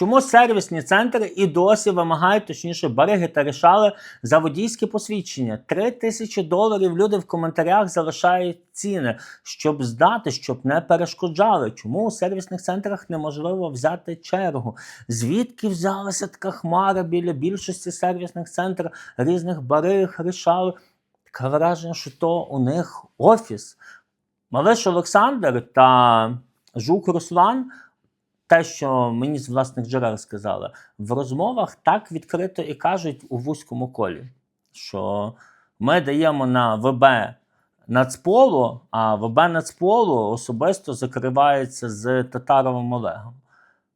Чому сервісні центри і досі вимагають, точніше, бариги та рішали за водійське посвідчення? Три тисячі доларів люди в коментарях залишають ціни, щоб здати, щоб не перешкоджали. Чому у сервісних центрах неможливо взяти чергу? Звідки взялася така хмара біля більшості сервісних центрів різних бариг, рішали? Таке враження, що то у них офіс. Малиш Олександр та Жук Руслан те, що мені з власних джерел сказали, в розмовах так відкрито і кажуть у вузькому колі, що ми даємо на ВБ Нацполу, а ВБ Нацполу особисто закривається з Татаровим Олегом.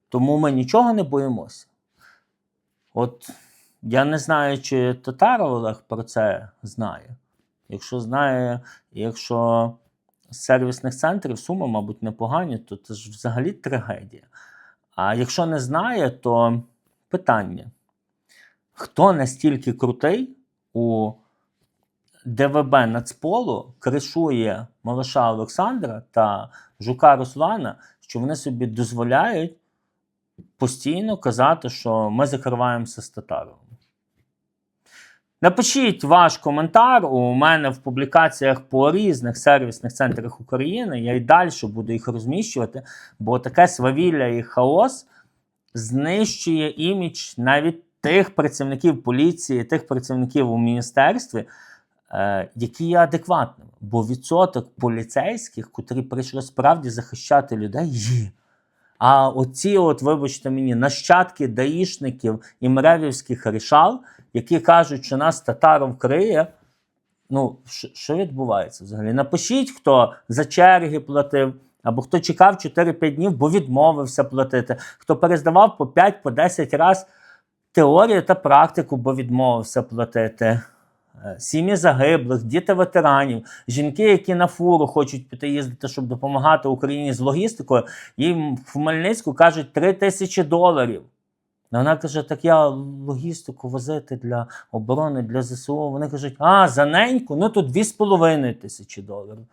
Тому ми нічого не боїмося. От я не знаю, чи Татаров Олег про це знає. Якщо знає, якщо сервісних центрів суми, мабуть, непогані, то це ж взагалі трагедія. А якщо не знає, то питання: хто настільки крутий у ДВБ Нацполу кришує малиша Олександра та Жука Руслана, що вони собі дозволяють постійно казати, що ми закриваємося з Татаровим. Напишіть ваш коментар у мене в публікаціях по різних сервісних центрах України. Я й далі буду їх розміщувати, бо таке свавілля і хаос знищує імідж навіть тих працівників поліції, тих працівників у міністерстві, е, які є адекватними. Бо відсоток поліцейських, котрі прийшли справді захищати людей, є. А оці, от, вибачте мені, нащадки даїшників і мревівських рішал, які кажуть, що нас татаром криє. Ну, що- відбувається взагалі? Напишіть, хто за черги платив, або хто чекав 4-5 днів, бо відмовився платити, хто перездавав по 5-10 разів теорію та практику, бо відмовився платити. Е, Сім'ї загиблих, діти ветеранів, жінки, які на фуру хочуть піти їздити, щоб допомагати Україні з логістикою, їм в Хмельницьку кажуть 3 тисячі доларів. Вона каже: так я логістику возити для оборони, для ЗСУ. Вони кажуть, а за неньку, ну тут 2,5 тисячі доларів.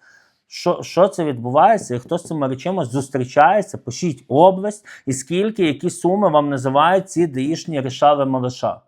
Що, що це відбувається? І хто з цими речами зустрічається? Пишіть область і скільки, які суми вам називають ці даїшні рішали малиша.